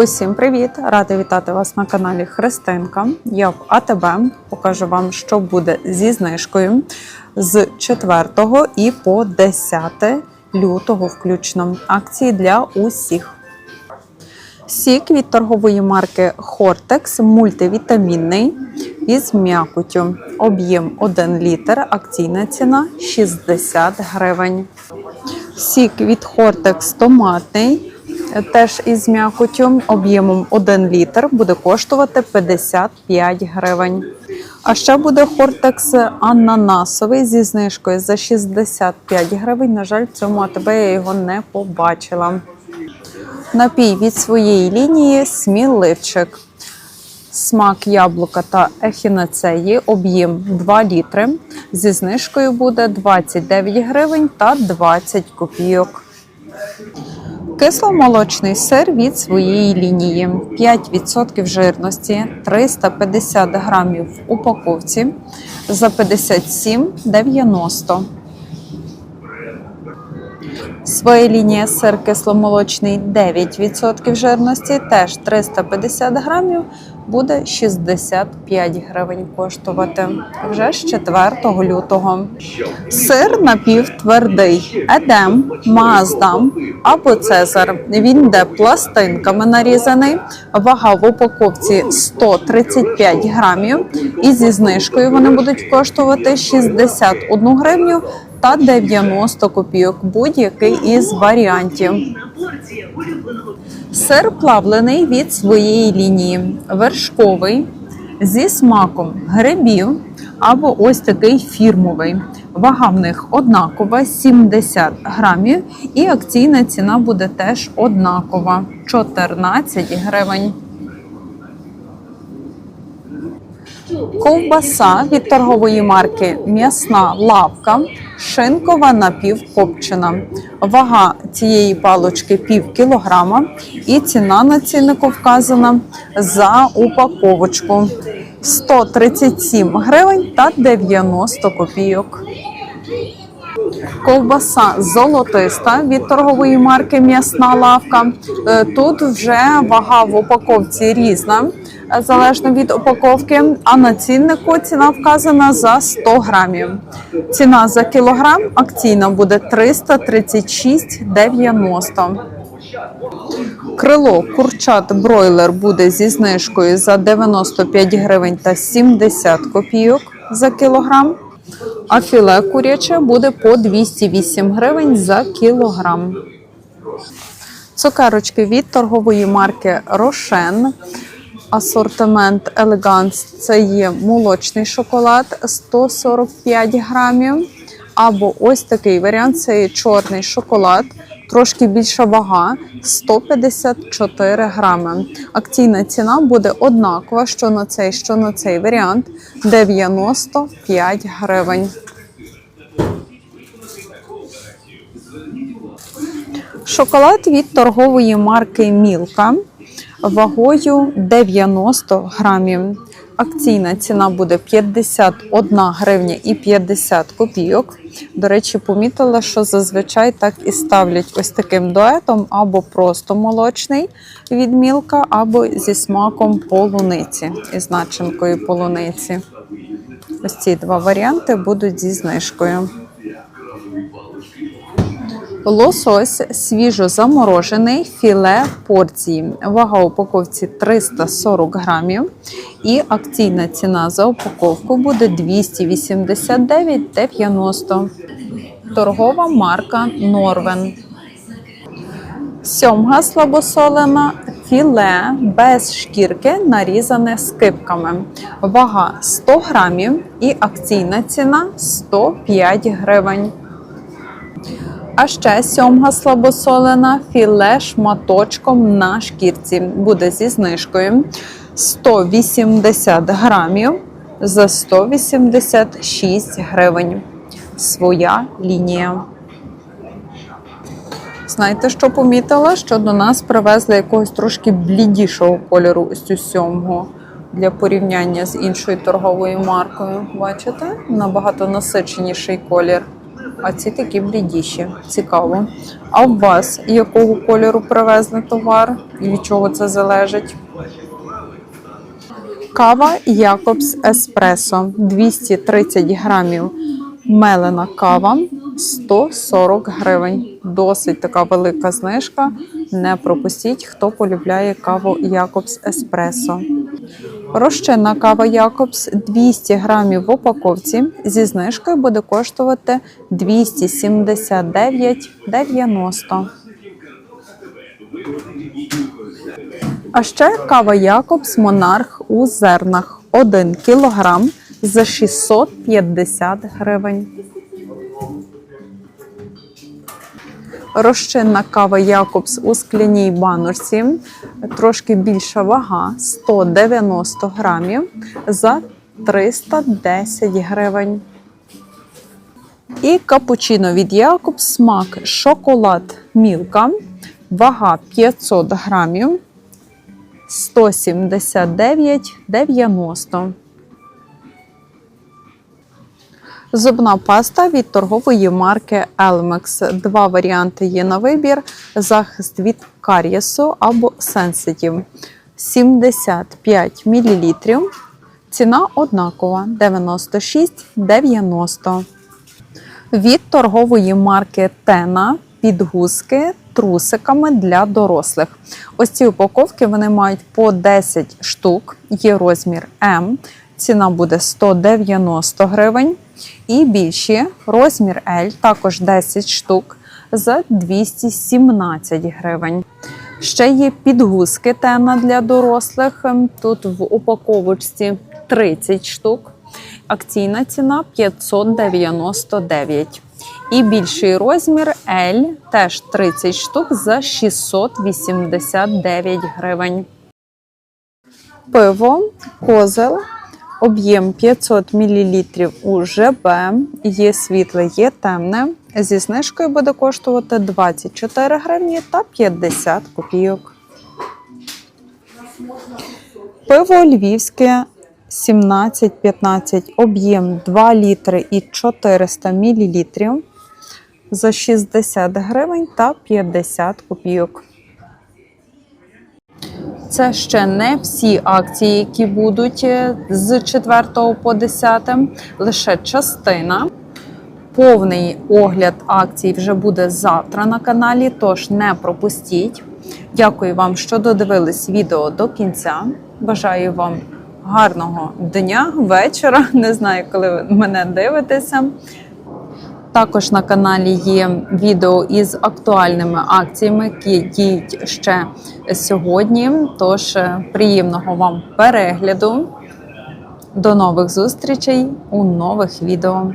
Усім привіт! Рада вітати вас на каналі Христинка. Я в АТБ покажу вам, що буде зі знижкою з 4 і по 10 лютого, включно акції для усіх. Сік від торгової марки Хортекс мультивітамінний із м'якотю. Об'єм 1 літр, акційна ціна 60 гривень. Сік від Хортекс томатний, теж із м'якотю, об'ємом 1 літр, буде коштувати 55 гривень. А ще буде Хортекс ананасовий зі знижкою за 65 гривень. На жаль, в цьому АТБ я його не побачила. Напій від своєї лінії сміливчик. Смак яблука та ехінацеї, об'єм 2 літри. Зі знижкою буде 29 гривень та 20 копійок. Кисломолочний сир від своєї лінії 5% жирності, 350 грамів в упаковці за 57,90. Своя лінія сир кисломолочний 9% жирності, теж 350 грамів, буде 65 гривень коштувати вже з 4 лютого. Сир напівтвердий, едем, маздам або цезар. Він йде пластинками нарізаний, вага в упаковці 135 грамів. І зі знижкою вони будуть коштувати 61 гривню та 90 копійок, будь-який із варіантів. Сир плавлений від своєї лінії, вершковий зі смаком грибів або ось такий фірмовий. Вага в них однакова 70 грамів, і акційна ціна буде теж однакова 14 гривень. Ковбаса від торгової марки М'ясна лавка, шинкова напівкопчена. Вага цієї палочки пів кілограма, і ціна на ціннику вказана за упаковочку 137 гривень та 90 копійок. Ковбаса золотиста від торгової марки М'ясна лавка. Е, Тут вже вага в упаковці різна, залежно від упаковки. А на ціннику ціна вказана за 100 грамів. Ціна за кілограм акційна буде 336,90. Крило курчат бройлер буде зі знижкою за 95 гривень та 70 копійок за кілограм. А філе куряче буде по 208 гривень за кілограм. Цукерочки від торгової марки Рошен. Асортимент Елеганс це є молочний шоколад 145 грамів. Або ось такий варіант це є чорний шоколад, трошки більша вага 154 грами. Акційна ціна буде однакова, що на цей, що на цей варіант 95 гривень. Шоколад від торгової марки Мілка вагою 90 грамів. Акційна ціна буде 51 гривня і 50 копійок. До речі, помітила, що зазвичай так і ставлять ось таким дуетом або просто молочний від мілка, або зі смаком полуниці із начинкою полуниці. Ось ці два варіанти будуть зі знижкою. Лосось свіжо заморожений філе порції. Вага упаковці 340 грамів. І акційна ціна за упаковку буде 289,90. Торгова марка Норвен. Сьомга слабосолена філе без шкірки, нарізане скипками. Вага 100 грамів і акційна ціна 105 гривень. А ще сьомга слабосолена філе шматочком на шкірці. Буде зі знижкою 180 грамів за 186 гривень. Своя лінія. Знаєте, що помітила? Що до нас привезли якогось трошки блідішого кольору ось цю сьомгу для порівняння з іншою торговою маркою. Бачите? Набагато насиченіший колір. А ці такі блідіші. Цікаво. А у вас якого кольору привезли товар і від чого це залежить? Кава Якобс Еспресо 230 грамів. Мелена кава 140 гривень. Досить така велика знижка. Не пропустіть, хто полюбляє каву Якобс Еспресо. Розчинна кава Якобс 200 грамів в упаковці зі знижкою буде коштувати 279,90. А ще кава Якобс Монарх у зернах 1 кг за 650 гривень. Розчинна кава Якобс у скляній баночці, трошки більша вага 190 грамів за 310 гривень. І капучино від Якобс смак шоколад Мілка, вага 500 грамів 179,90. Зубна паста від торгової марки Elmex. Два варіанти є на вибір: захист від карієсу або Sensitive. 75 мл. Ціна однакова 96,90. Від торгової марки Тена підгузки трусиками для дорослих. Ось ці упаковки вони мають по 10 штук, є розмір М. Ціна буде 190 гривень. І більші розмір L, також 10 штук за 217 гривень. Ще є підгузки тена для дорослих. ем, Тут в упаковочці 30 штук. Акційна ціна 599. І більший розмір L, теж 30 штук за 689 гривень. Пиво козел. Об'єм 500 мл у ЖБ. Є світле, є темне. Зі знижкою буде коштувати 24 гривні та 50 копійок. Пиво львівське 17-15, об'єм 2 літри і 400 мл за 60 гривень та 50 копійок. Це ще не всі акції, які будуть е, з 4 по 10, лише частина. Повний огляд акцій вже буде завтра на каналі, тож не пропустіть. Дякую вам, що додивились відео до кінця. Бажаю вам гарного дня, вечора. Не знаю, коли ви мене дивитеся. Також на каналі є відео із актуальними акціями, які діють ще сьогодні. Тож е, приємного вам перегляду. До нових зустрічей у нових відео.